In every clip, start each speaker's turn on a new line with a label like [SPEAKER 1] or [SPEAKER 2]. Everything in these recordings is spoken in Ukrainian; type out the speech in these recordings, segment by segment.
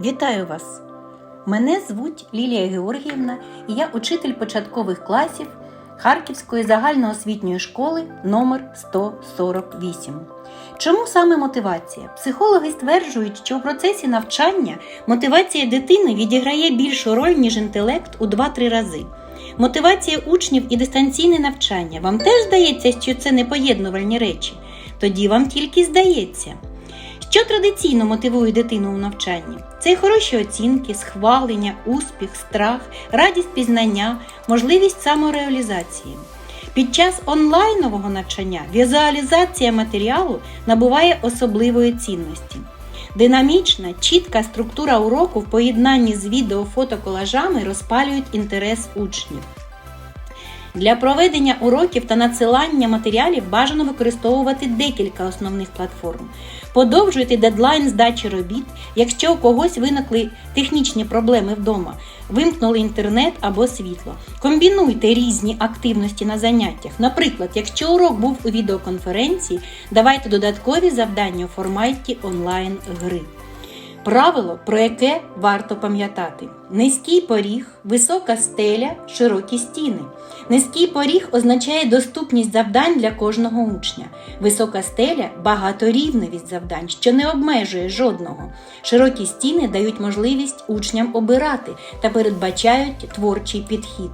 [SPEAKER 1] Вітаю вас! Мене звуть Лілія Георгіївна і я учитель початкових класів Харківської загальноосвітньої школи номер 148. Чому саме мотивація? Психологи стверджують, що у процесі навчання мотивація дитини відіграє більшу роль, ніж інтелект у 2-3 рази. Мотивація учнів і дистанційне навчання. Вам теж здається, що це непоєднувальні речі? Тоді вам тільки здається. Що традиційно мотивує дитину у навчанні? Це й хороші оцінки, схвалення, успіх, страх, радість пізнання, можливість самореалізації. Під час онлайнового навчання візуалізація матеріалу набуває особливої цінності. Динамічна, чітка структура уроку в поєднанні з відео-фотоколажами розпалюють інтерес учнів. Для проведення уроків та надсилання матеріалів бажано використовувати декілька основних платформ. Подовжуйте дедлайн здачі робіт, якщо у когось виникли технічні проблеми вдома, вимкнули інтернет або світло. Комбінуйте різні активності на заняттях. Наприклад, якщо урок був у відеоконференції, давайте додаткові завдання у форматі онлайн-гри. Правило, про яке варто пам'ятати: низький поріг, висока стеля, широкі стіни. Низький поріг означає доступність завдань для кожного учня. Висока стеля багаторівневість завдань, що не обмежує жодного. Широкі стіни дають можливість учням обирати та передбачають творчий підхід.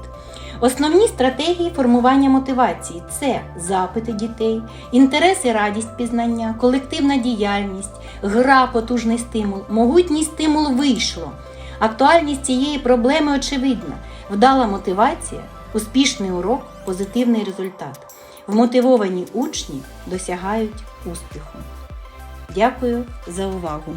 [SPEAKER 1] Основні стратегії формування мотивації це запити дітей, інтерес і радість пізнання, колективна діяльність, гра, потужний стимул, могутній стимул вийшло. Актуальність цієї проблеми очевидна. Вдала мотивація, успішний урок, позитивний результат. Вмотивовані учні досягають успіху. Дякую за увагу!